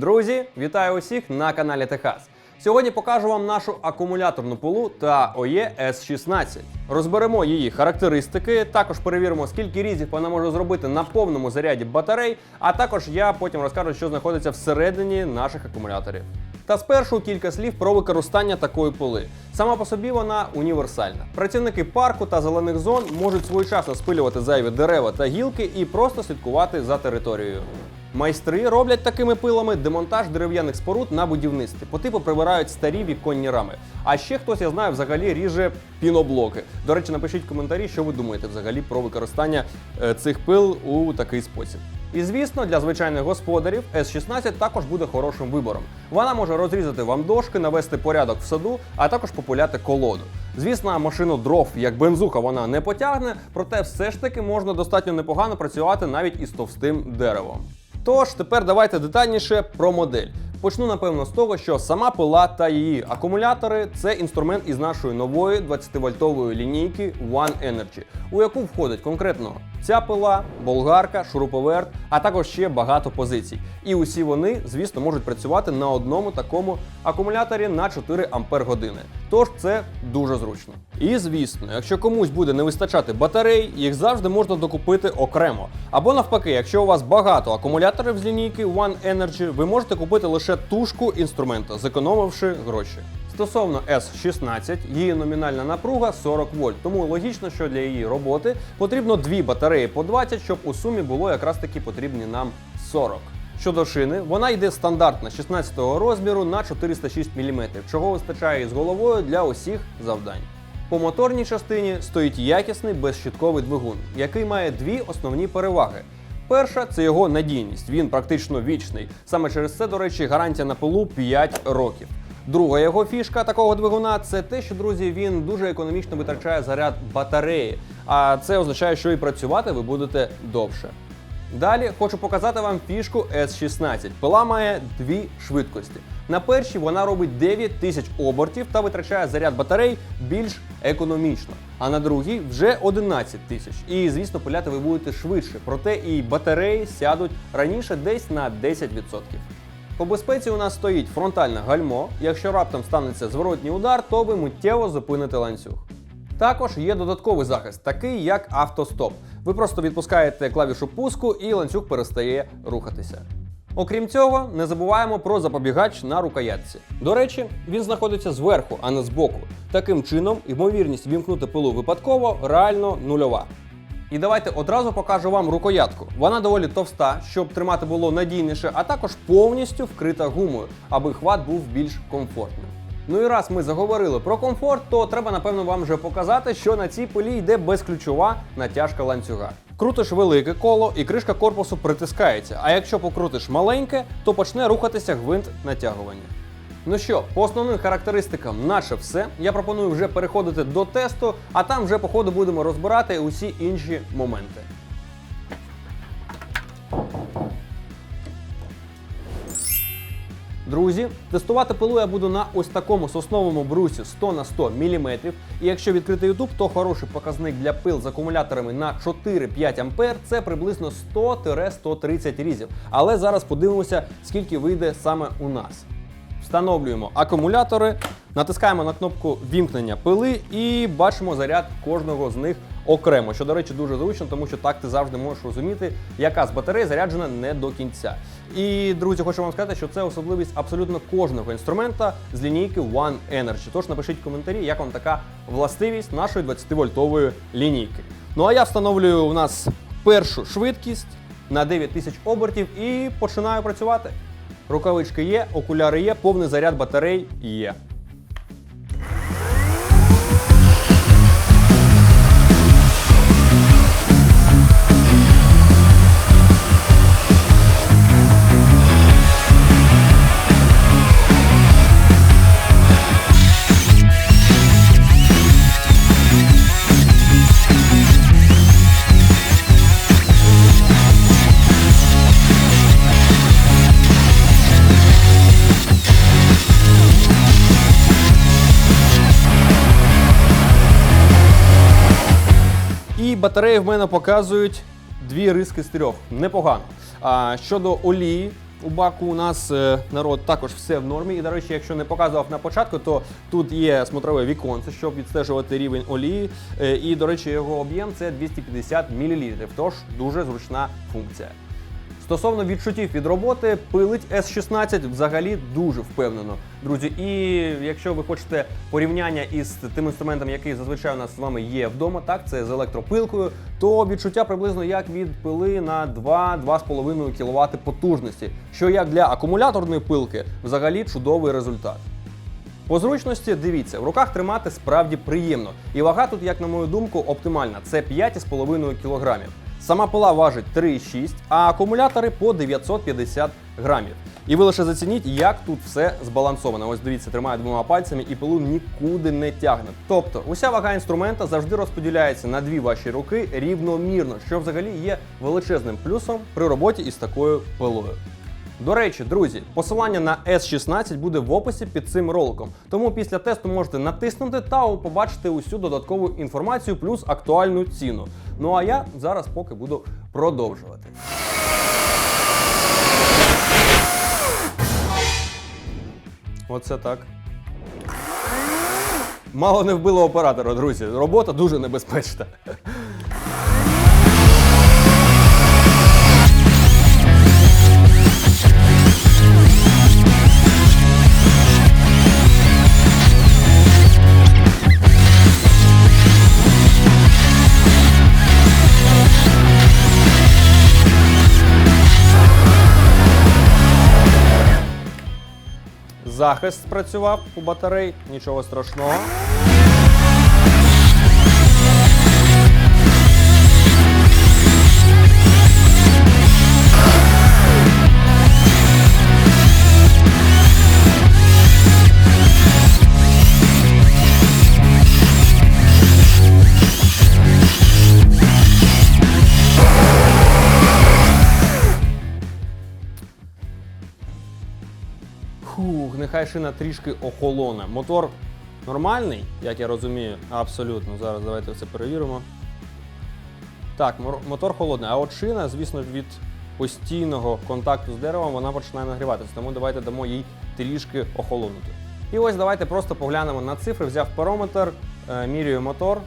Друзі, вітаю усіх на каналі Техас. Сьогодні покажу вам нашу акумуляторну пилу та OE S16. Розберемо її характеристики, також перевіримо, скільки різів вона може зробити на повному заряді батарей, а також я потім розкажу, що знаходиться всередині наших акумуляторів. Та спершу кілька слів про використання такої пили. Сама по собі вона універсальна. Працівники парку та зелених зон можуть своєчасно спилювати зайві дерева та гілки і просто слідкувати за територією. Майстри роблять такими пилами демонтаж дерев'яних споруд на будівництві. По типу прибирають старі віконні рами. А ще хтось, я знаю, взагалі ріже піноблоки. До речі, напишіть в коментарі, що ви думаєте взагалі про використання е, цих пил у такий спосіб. І звісно, для звичайних господарів S16 також буде хорошим вибором. Вона може розрізати вам дошки, навести порядок в саду, а також популяти колоду. Звісно, машину дров як бензуха вона не потягне, проте все ж таки можна достатньо непогано працювати навіть із товстим деревом. Тож тепер давайте детальніше про модель. Почну напевно з того, що сама пила та її акумулятори це інструмент із нашої нової 20-вольтової лінійки One Energy, у яку входить конкретно ця пила, болгарка, шуруповерт, а також ще багато позицій. І усі вони, звісно, можуть працювати на одному такому акумуляторі на 4 ампер години. Тож це дуже зручно. І звісно, якщо комусь буде не вистачати батарей, їх завжди можна докупити окремо. Або навпаки, якщо у вас багато акумуляторів з лінійки One Energy, ви можете купити лише тушку інструмента, зекономивши гроші. Стосовно S16, її номінальна напруга 40 вольт, тому логічно, що для її роботи потрібно дві батареї по 20, щоб у сумі було якраз таки потрібні нам 40. Щодо шини, вона йде стандартна 16 розміру на 406 мм, чого вистачає із головою для усіх завдань. По моторній частині стоїть якісний безщитковий двигун, який має дві основні переваги. Перша це його надійність, він практично вічний. Саме через це, до речі, гарантія на пилу 5 років. Друга його фішка такого двигуна це те, що друзі, він дуже економічно витрачає заряд батареї, а це означає, що і працювати ви будете довше. Далі хочу показати вам фішку S16. Пила має дві швидкості. На першій вона робить 9 тисяч обертів та витрачає заряд батарей більш економічно. А на другій вже 11 тисяч. І звісно, пиляти ви будете швидше, проте і батареї сядуть раніше десь на 10%. По безпеці у нас стоїть фронтальне гальмо. Якщо раптом станеться зворотній удар, то ви миттєво зупините ланцюг. Також є додатковий захист, такий як автостоп. Ви просто відпускаєте клавішу пуску і ланцюг перестає рухатися. Окрім цього, не забуваємо про запобігач на рукоятці. До речі, він знаходиться зверху, а не збоку. Таким чином, ймовірність вімкнути пилу випадково реально нульова. І давайте одразу покажу вам рукоятку. Вона доволі товста, щоб тримати було надійніше, а також повністю вкрита гумою, аби хват був більш комфортним. Ну і раз ми заговорили про комфорт, то треба напевно вам вже показати, що на цій пилі йде безключова натяжка ланцюга. Крутиш велике коло і кришка корпусу притискається. А якщо покрутиш маленьке, то почне рухатися гвинт натягування. Ну що, по основним характеристикам, наче все. Я пропоную вже переходити до тесту, а там вже по ходу будемо розбирати усі інші моменти. Друзі, тестувати пилу я буду на ось такому сосновому брусі 100 на 100 мм. І якщо відкрити YouTube, то хороший показник для пил з акумуляторами на 4-5 ампер це приблизно 100-130 різів. Але зараз подивимося, скільки вийде саме у нас. Встановлюємо акумулятори, натискаємо на кнопку вімкнення пили і бачимо заряд кожного з них окремо. Що, до речі, дуже зручно, тому що так ти завжди можеш розуміти, яка з батарей заряджена не до кінця. І, друзі, хочу вам сказати, що це особливість абсолютно кожного інструмента з лінійки One Energy. Тож напишіть в коментарі, як вам така властивість нашої 20-вольтової лінійки. Ну а я встановлюю у нас першу швидкість на 9000 обертів і починаю працювати. Рукавички є, окуляри є, повний заряд батарей є. Батареї в мене показують дві риски з трьох. Непогано. А щодо олії, У баку у нас е, народ також все в нормі. І, до речі, якщо не показував на початку, то тут є смотрове віконце, щоб відстежувати рівень олії. Е, і, до речі, його об'єм це 250 мл, тож дуже зручна функція. Стосовно відчуттів від роботи, пилить S16 взагалі дуже впевнено, друзі. І якщо ви хочете порівняння із тим інструментом, який зазвичай у нас з вами є вдома, так це з електропилкою, то відчуття приблизно як від пили на 2-2,5 кВт потужності, що як для акумуляторної пилки взагалі чудовий результат. По зручності дивіться, в руках тримати справді приємно. І вага тут, як на мою думку, оптимальна. Це 5,5 кг. Сама пила важить 3,6, а акумулятори по 950 грамів. І ви лише зацініть, як тут все збалансовано. Ось дивіться, тримаю двома пальцями і пилу нікуди не тягне. Тобто, уся вага інструмента завжди розподіляється на дві ваші руки рівномірно, що взагалі є величезним плюсом при роботі із такою пилою. До речі, друзі, посилання на S16 буде в описі під цим роликом. Тому після тесту можете натиснути та побачити усю додаткову інформацію плюс актуальну ціну. Ну а я зараз поки буду продовжувати. Оце так. Мало не вбило оператора, друзі. Робота дуже небезпечна. Захист спрацював у батарей, нічого страшного. Нехай шина трішки охолоне. Мотор нормальний, як я розумію, абсолютно. Зараз давайте все перевіримо. Так, мотор холодний, а от шина, звісно, від постійного контакту з деревом вона починає нагріватися, тому давайте дамо їй трішки охолонути. І ось давайте просто поглянемо на цифри. Взяв парометр, е, міряю мотор.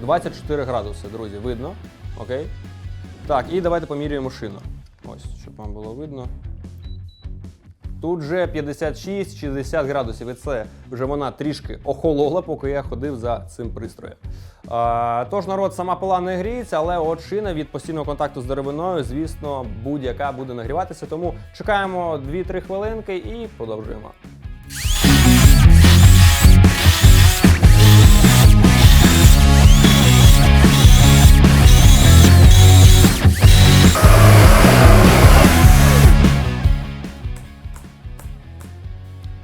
24 градуси, друзі, видно. Окей. Так, і давайте поміряємо шину. Ось, щоб вам було видно. Тут же 56-60 градусів, і це вже вона трішки охолола, поки я ходив за цим пристроєм. А, тож народ сама пила не гріється, але от шина від постійного контакту з деревиною, звісно, будь-яка буде нагріватися. Тому чекаємо 2-3 хвилинки і продовжуємо.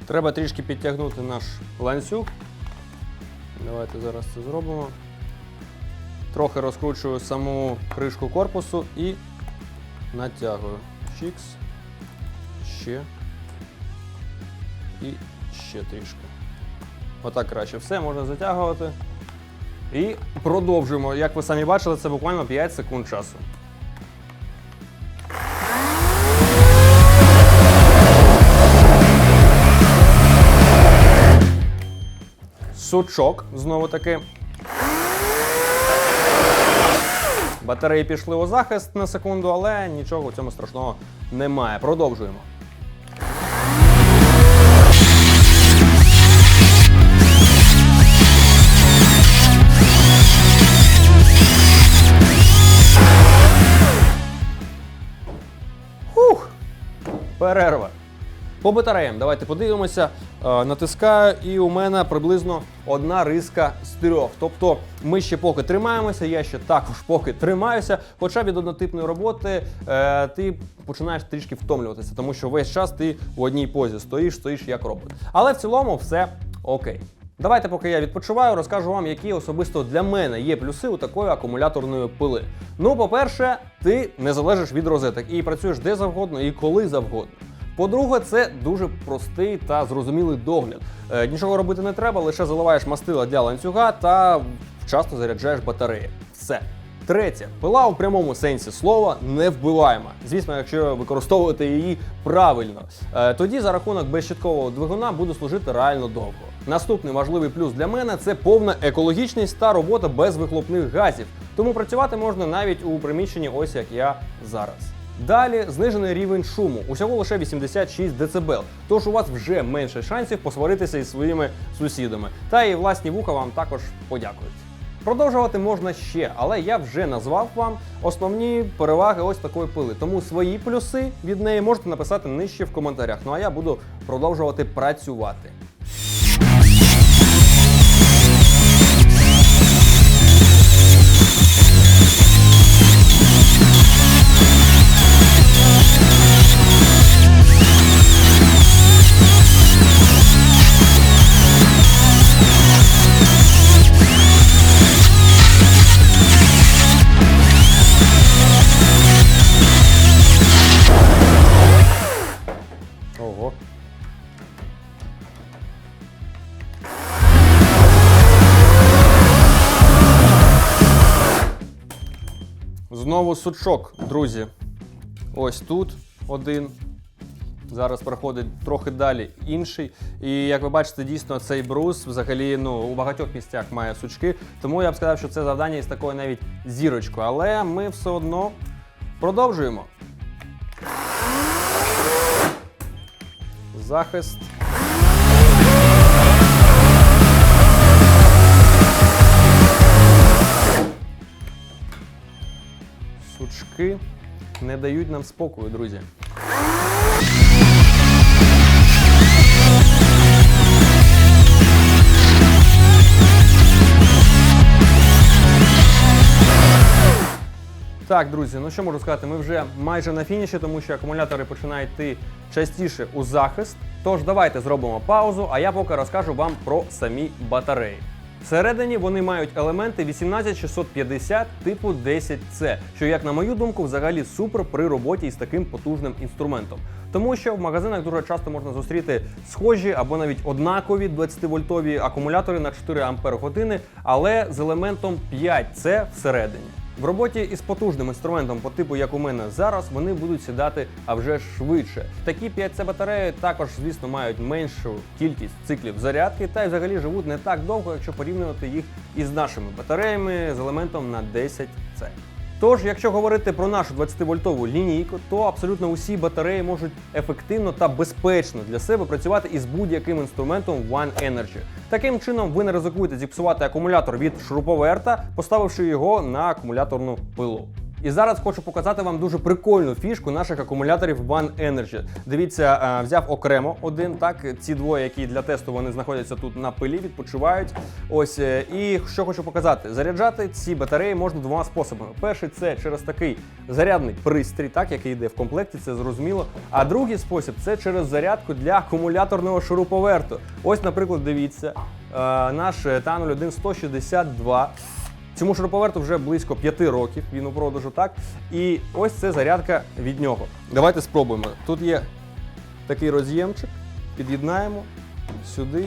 Треба трішки підтягнути наш ланцюг. Давайте зараз це зробимо. Трохи розкручую саму кришку корпусу і натягую. Чікс. Ще. І ще трішки. Отак краще. Все, можна затягувати. І продовжуємо. Як ви самі бачили, це буквально 5 секунд часу. Сучок, знову таки. Батареї пішли у захист на секунду, але нічого в цьому страшного немає. Продовжуємо. Перерва. По батареям, давайте подивимося. Е, натискаю, і у мене приблизно одна риска з трьох. Тобто ми ще поки тримаємося, я ще також поки тримаюся. Хоча від однотипної роботи е, ти починаєш трішки втомлюватися, тому що весь час ти у одній позі стоїш, стоїш як робот. Але в цілому все окей. Давайте, поки я відпочиваю, розкажу вам, які особисто для мене є плюси у такої акумуляторної пили. Ну, по-перше, ти не залежиш від розеток і працюєш де завгодно і коли завгодно. По-друге, це дуже простий та зрозумілий догляд. Е, нічого робити не треба, лише заливаєш мастила для ланцюга та вчасно заряджаєш батареї. Все. Третє, пила у прямому сенсі слова не вбиваєма. Звісно, якщо використовувати її правильно, Е, тоді за рахунок безщиткового двигуна буде служити реально довго. Наступний важливий плюс для мене це повна екологічність та робота без вихлопних газів. Тому працювати можна навіть у приміщенні, ось як я зараз. Далі знижений рівень шуму, усього лише 86 дБ, тож у вас вже менше шансів посваритися із своїми сусідами. Та і власні вуха вам також подякують. Продовжувати можна ще, але я вже назвав вам основні переваги ось такої пили. Тому свої плюси від неї можете написати нижче в коментарях. Ну а я буду продовжувати працювати. Знову сучок, друзі. Ось тут один. Зараз проходить трохи далі інший. І як ви бачите, дійсно цей брус взагалі ну, у багатьох місцях має сучки. Тому я б сказав, що це завдання із такою навіть зірочкою. Але ми все одно продовжуємо. Захист. Сучки не дають нам спокою, друзі. Так, друзі, ну що можу сказати, ми вже майже на фініші, тому що акумулятори починають йти частіше у захист. Тож давайте зробимо паузу, а я поки розкажу вам про самі батареї. Всередині вони мають елементи 18650 типу 10C, що, як на мою думку, взагалі супер при роботі із таким потужним інструментом. Тому що в магазинах дуже часто можна зустріти схожі або навіть однакові 20-вольтові акумулятори на 4 Ампер години, але з елементом 5C всередині. В роботі із потужним інструментом по типу, як у мене зараз, вони будуть сідати а вже швидше. Такі 5C батареї також, звісно, мають меншу кількість циклів зарядки та й взагалі живуть не так довго, якщо порівнювати їх із нашими батареями з елементом на 10C. Тож, якщо говорити про нашу 20-вольтову лінійку, то абсолютно усі батареї можуть ефективно та безпечно для себе працювати із будь-яким інструментом One Energy. Таким чином, ви не ризикуєте зіпсувати акумулятор від шуруповерта, поставивши його на акумуляторну пилу. І зараз хочу показати вам дуже прикольну фішку наших акумуляторів One Energy. Дивіться, е, взяв окремо один. Так, ці двоє, які для тесту вони знаходяться тут на пилі, відпочивають. Ось е, і що хочу показати: заряджати ці батареї можна двома способами. Перший це через такий зарядний пристрій, так який йде в комплекті, це зрозуміло. А другий спосіб це через зарядку для акумуляторного шуруповерту. Ось, наприклад, дивіться, е, наш Таноль 162. Цьому шуруповерту вже близько 5 років він у продажу, так? І ось це зарядка від нього. Давайте спробуємо. Тут є такий роз'ємчик, під'єднаємо сюди.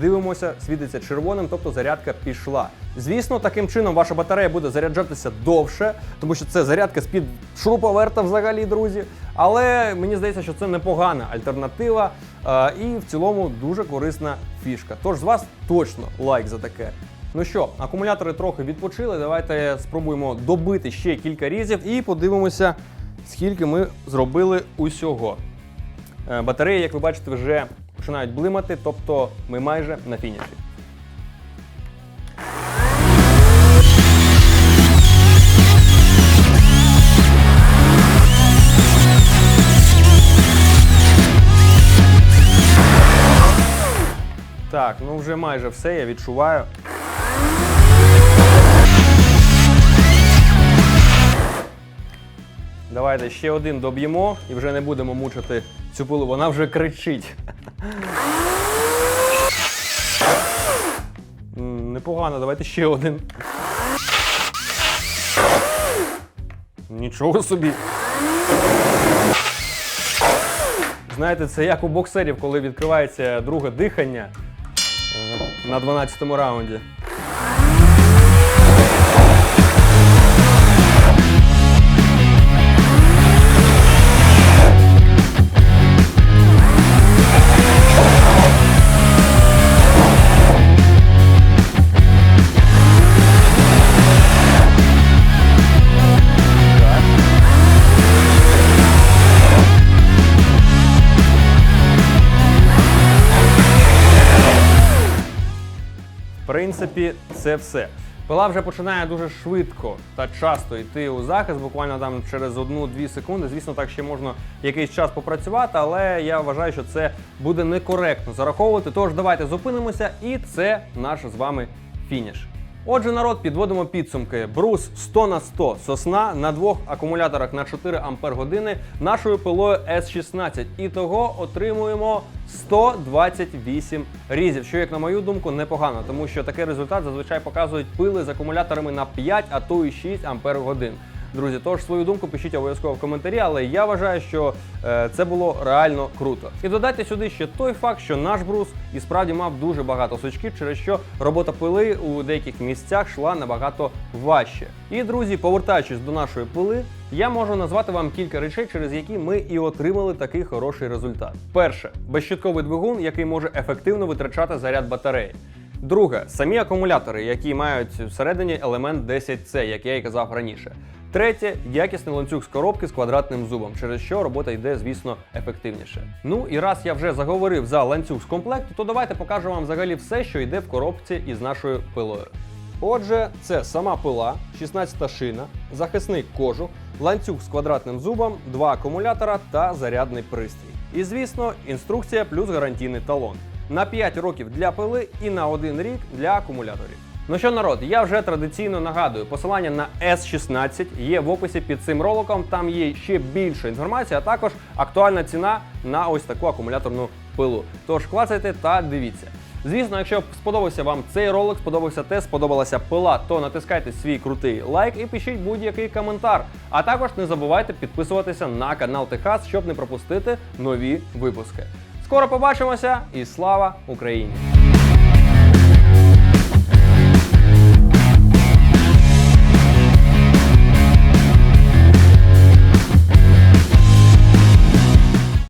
Дивимося, світиться червоним, тобто зарядка пішла. Звісно, таким чином ваша батарея буде заряджатися довше, тому що це зарядка з-під шуруповерта взагалі, друзі. Але мені здається, що це непогана альтернатива е, і в цілому дуже корисна фішка. Тож з вас точно лайк за таке. Ну що, акумулятори трохи відпочили. Давайте спробуємо добити ще кілька різів і подивимося, скільки ми зробили усього. Е, Батареї, як ви бачите, вже починають блимати, тобто ми майже на фініші. Так, ну вже майже все, я відчуваю. Давайте ще один доб'ємо і вже не будемо мучити цю пилу, вона вже кричить. Непогано, давайте ще один. Нічого собі. Знаєте, це як у боксерів, коли відкривається друге дихання е, на 12-му раунді. Принципі, це все. Пила вже починає дуже швидко та часто йти у захист, буквально там через 1-2 секунди. Звісно, так ще можна якийсь час попрацювати, але я вважаю, що це буде некоректно зараховувати. Тож давайте зупинимося, і це наш з вами фініш. Отже, народ, підводимо підсумки. Брус 100 на 100 сосна на двох акумуляторах на 4 ампер години нашою пилою S16. І того отримуємо 128 різів, що, як на мою думку, непогано, тому що такий результат зазвичай показують пили з акумуляторами на 5, а то і 6 ампер годин. Друзі, тож свою думку пишіть обов'язково в коментарі, але я вважаю, що е, це було реально круто. І додайте сюди ще той факт, що наш брус і справді мав дуже багато сучків, через що робота пили у деяких місцях йшла набагато важче. І друзі, повертаючись до нашої пили, я можу назвати вам кілька речей, через які ми і отримали такий хороший результат. Перше, безщитковий двигун, який може ефективно витрачати заряд батареї. Друге, самі акумулятори, які мають всередині елемент 10C, як я і казав раніше. Третє якісний ланцюг з коробки з квадратним зубом, через що робота йде, звісно, ефективніше. Ну і раз я вже заговорив за ланцюг з комплекту, то давайте покажу вам взагалі все, що йде в коробці із нашою пилою. Отже, це сама пила, 16 шина, захисний кожух, ланцюг з квадратним зубом, два акумулятора та зарядний пристрій. І звісно, інструкція плюс гарантійний талон на 5 років для пили і на 1 рік для акумуляторів. Ну що, народ, я вже традиційно нагадую, посилання на S16 є в описі під цим роликом. Там є ще більше інформації, а також актуальна ціна на ось таку акумуляторну пилу. Тож клацайте та дивіться. Звісно, якщо сподобався вам цей ролик, сподобався те, сподобалася пила, то натискайте свій крутий лайк і пишіть будь-який коментар. А також не забувайте підписуватися на канал Техас, щоб не пропустити нові випуски. Скоро побачимося і слава Україні!